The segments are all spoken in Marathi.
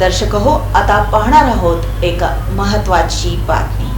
दर्शक हो आता पाहणार आहोत एक महत्वाची बातमी.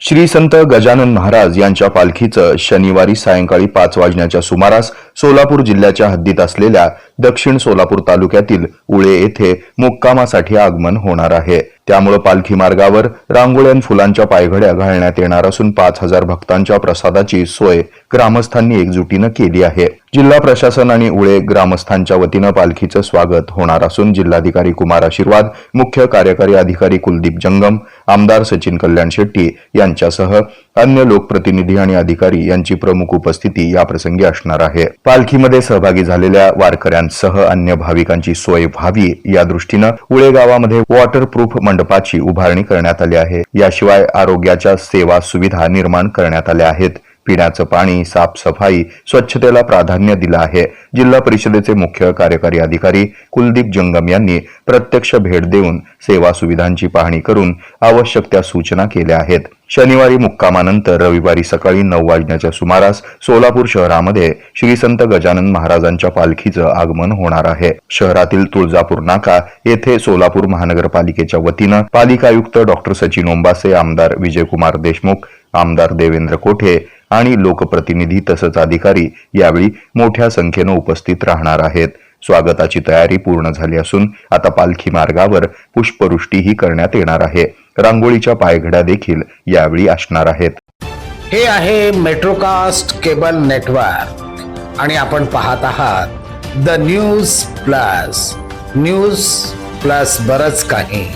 श्री संत गजानन महाराज यांच्या पालखीचं शनिवारी सायंकाळी पाच वाजण्याच्या सुमारास सोलापूर जिल्ह्याच्या हद्दीत असलेल्या दक्षिण सोलापूर तालुक्यातील उळे येथे मुक्कामासाठी आगमन होणार आहे. त्यामुळे पालखी मार्गावर रांगोळ्या आणि फुलांच्या पायघड्या घालण्यात येणार असून पाच हजार भक्तांच्या प्रसादाची सोय ग्रामस्थांनी एकजुटीनं केली आहे. जिल्हा प्रशासन आणि उळे ग्रामस्थांच्या वतीनं पालखीचं स्वागत होणार असून जिल्हाधिकारी कुमार आशीर्वाद मुख्य कार्यकारी अधिकारी कुलदीप जंगम आमदार सचिन कल्याण शेट्टी यांच्यासह अन्य लोकप्रतिनिधी आणि अधिकारी यांची प्रमुख उपस्थिती याप्रसंगी असणार आहे. पालखीमध्ये सहभागी झालेल्या वारकऱ्यांसह अन्य भाविकांची सोय व्हावी या दृष्टीनं उळे गावामध्ये वॉटरप्रूफ मंडपाची उभारणी करण्यात आली आहे. याशिवाय आरोग्याच्या सेवा सुविधा निर्माण करण्यात आल्या आहेत. पिण्याचं पाणी साफसफाई स्वच्छतेला प्राधान्य दिलं आहे. जिल्हा परिषदेचे मुख्य कार्यकारी अधिकारी कुलदीप जंगम यांनी प्रत्यक्ष भेट देऊन सेवा सुविधांची पाहणी करून आवश्यक त्या सूचना केल्या आहेत. शनिवारी मुक्कामानंतर रविवारी सकाळी नऊ वाजण्याच्या सुमारास सोलापूर शहरामध्ये श्री संत गजानन महाराजांच्या पालखीचं आगमन होणार आहे. शहरातील तुळजापूर नाका येथे सोलापूर महानगरपालिकेच्या वतीनं पालिका आयुक्त डॉक्टर सचिन ओंबासे आमदार विजयकुमार देशमुख आमदार देवेंद्र कोठे आणि लोकप्रतिनिधी तसंच अधिकारी यावेळी मोठ्या संख्येनं उपस्थित राहणार आहेत. स्वागताची तयारी पूर्ण झाली असून आता पालखी मार्गावर पुष्पवृष्टीही करण्यात येणार आहे. रांगोळीच्या पायघड्या देखील यावेळी असणार आहेत. हे आहे मेट्रोकास्ट केबल नेटवर्क आणि आपण पाहत आहात the News Plus. News Plus बरच काही.